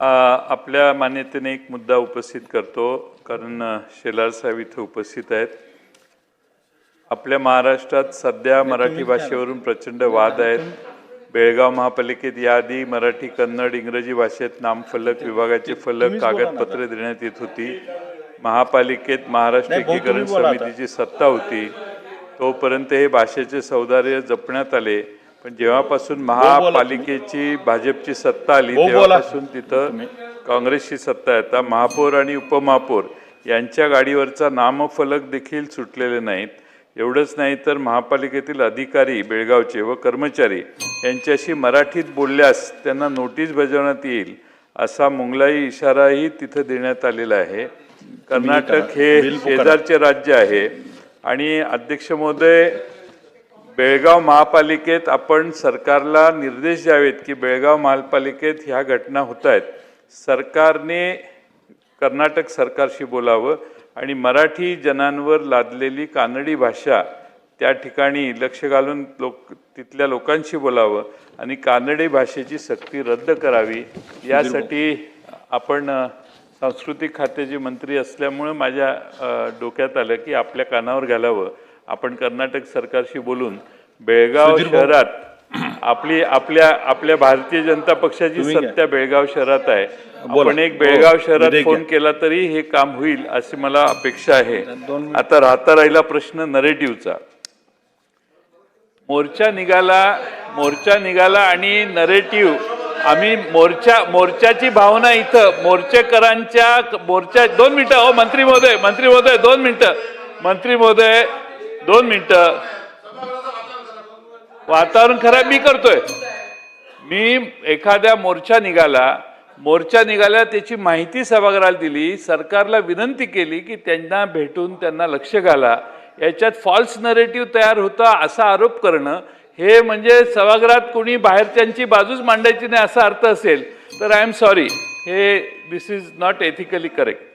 आपल्या मान्यतेने एक मुद्दा उपस्थित करतो कारण शेलार साहेब इथं उपस्थित आहेत. आपल्या महाराष्ट्रात सध्या मराठी भाषेवरून प्रचंड वाद आहेत. बेळगाव महापालिकेत याआधी मराठी कन्नड इंग्रजी भाषेत नामफलक विभागाचे फलक कागदपत्रे देण्यात येत होती. महापालिकेत महाराष्ट्र एकीकरण. समितीची सत्ता होती. तोपर्यंत हे भाषेचे सौंदर्य जपण्यात आले. पण जेव्हापासून महापालिकेची भाजपची सत्ता आली. तेव्हापासून तिथं काँग्रेसची सत्ता आहे. आता महापौर आणि उपमहापौर यांच्या गाडीवरचा नामफलक देखील सुटलेले नाहीत. एवढंच नाही तर महापालिकेतील अधिकारी बेळगावचे व कर्मचारी यांच्याशी मराठीत बोलल्यास त्यांना नोटीस बजावण्यात येईल असा मुंगलाई इशाराही तिथं देण्यात आलेला आहे. कर्नाटक हे. शेजारचे राज्य आहे आणि अध्यक्ष महोदय बेळगाव महापालिकेत आपण सरकारला निर्देश द्यावेत की बेळगाव महापालिकेत ह्या घटना होत आहेत सरकारने कर्नाटक सरकारशी बोलावं आणि मराठी जनांवर लादलेली कानडी भाषा त्या ठिकाणी लक्ष घालून लोक तिथल्या लोकांशी बोलावं आणि कानडी भाषेची सक्ती रद्द करावी यासाठी आपण सांस्कृतिक खात्याचे मंत्री असल्यामुळं माझ्या डोक्यात आलं की आपल्या कानावर घालावं. आपण कर्नाटक सरकारशी बोलून बेळगाव. शहरात आपली आपल्या आपल्या भारतीय जनता पक्षाची. सत्ता बेळगाव शहरात आहे. आपण एक बेळगाव हो, शहरात विधेयक फोन. केला तरी हे काम होईल अशी मला अपेक्षा आहे. आता राहता राहिला प्रश्न नरेटिव्हचा मोर्चा निघाला मोर्चा निघाला आणि नरेटिव्ह आम्ही मोर्चा मोर्चाची भावना इथं मोर्चेकरांच्या मोर्चा दोन मिनिटं हो मंत्री महोदय मंत्री महोदय दोन मिनिटं मंत्री महोदय दोन मिनटं. वातावरण खराब मी करतोय. मी एखाद्या मोर्चा निघाला मोर्चा निघाला त्याची माहिती सभागृहाला दिली सरकारला विनंती केली की त्यांना भेटून त्यांना लक्ष घाला. याच्यात फॉल्स नरेटिव्ह तयार होता असा आरोप करणं हे म्हणजे सभागृहात कोणी बाहेरच्यांची बाजूच मांडायची नाही असा अर्थ असेल. तर आय एम सॉरी हे this is not ethically correct